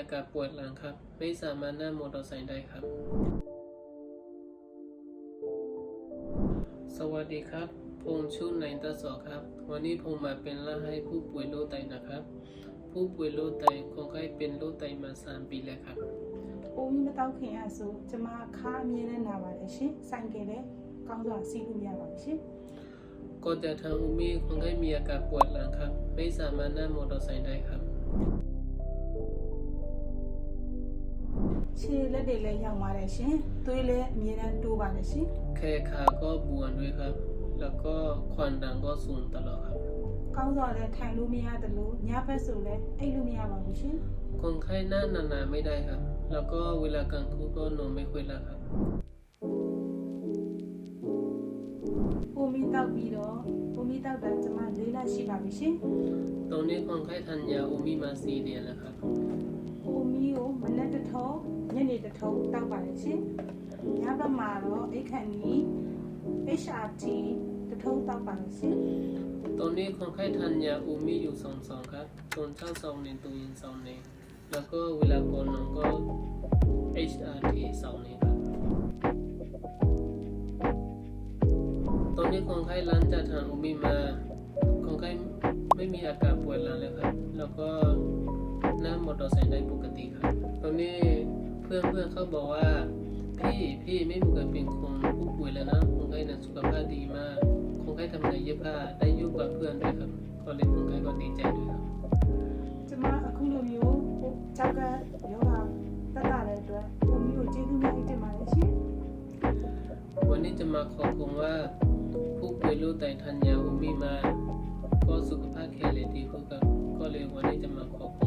อาการปวดหลังครับ ไม่สามารถนั่งมอเตอร์ไซค์ได้ครับ สวัสดีครับ ผมชุ่อนายตาสอครับ วันนี้ผมมาเป็นร่างให้ผู้ป่วยโรคไตนะครับ ผู้ป่วยโรคไตคนไข้เป็นโรคไตมาสามปีแล้วครับအိုးမတောက်ခင်အဆိုကျမအခါအမြဲနဲ့နာပါတယ်ရှင်ဆိုင်ကယ်လည်းကောင်းစွာစီးလို့ရပါတယ်ရှင်ก็จะทำให้คนไข้มีอาการปวดหลังครับ ไม่สามารถนั่งมอเตอร์ไซค์ได้ครับ ခြေလက်တွေလည်းရောက်ပါတယ်ရှင်သွေးလည်းအမြဲတမ်းတိုးပါတယ်ရှင် แค่ขาก็บวมด้วยครับ แล้วก็ความดันก็สูงตลอดครับ ကောင်းစွာလည်းထိုင်လို့မရတယ်လို့ညဘက်ဆိုလည်းအိပ်လို့မရပါဘူးရှင် คนไข้นั่งนานๆไม่ได้ครับ แล้วก็เวลากลางคืนก็นอนไม่ค่อยหลับครับ အိုမီတောက်ပြီးတော့အိုမီတောက်တာကျမ၄လရှိပါပြီရှင် ตอนนี้คนไข้ทานยาอุมีมาสี่เดือนแล้วครับ အိုမီကိုမနက်တစ်ထုံးညနေတစ်ထုံးတောက်ပါတယ်ရှင်ညဘက်မှာတော့အိတ်ခန့်ကြီး HRT တစ်ထုံးတောက်ပါတယ်ရှင် ตอนนี้คนไข้ทานยาอุมีอยู่สองซองครับตอนเช้าซองหนึ่งตอนเย็นซองหนึ่งแล้วก็เวลาก่อนนอนก็ HRT ซองหนึ่งครับ ตอนนี้คนไข้หลังจากทานอุมีมา คนไข้ไม่มีอาการปวดหลังแล้วครับ แล้วก็ นั่งมอเตอร์ไซค์ได้ปกติครับตอนนี้เพื่อนเพื่อเขาบอกว่า พี่พี่ไม่เหมือนเป็นคนผู้ป่วยแล้วนะคงไข้นะสุขภาพดีมากคงไข้ทำงานเยอะผ้าได้ยุ่งกว่าเพื่อนด้วยครับก็เลยคงไข้ก็ดีใจด้วยครับจะมาคุยเรื่องยูจับกันเดี๋ยวว่าตลาดอะไรด้วยผมอยู่ที่ที่ไม่จะมาได้ชิวันนี้จะมาขอบคุณว่าผู้ป่วยรู้แต่ทันยาอุมีมา ก็สุขภาพแข็งแรงดีขึ้นก็เลยวันนี้จะมาขอบ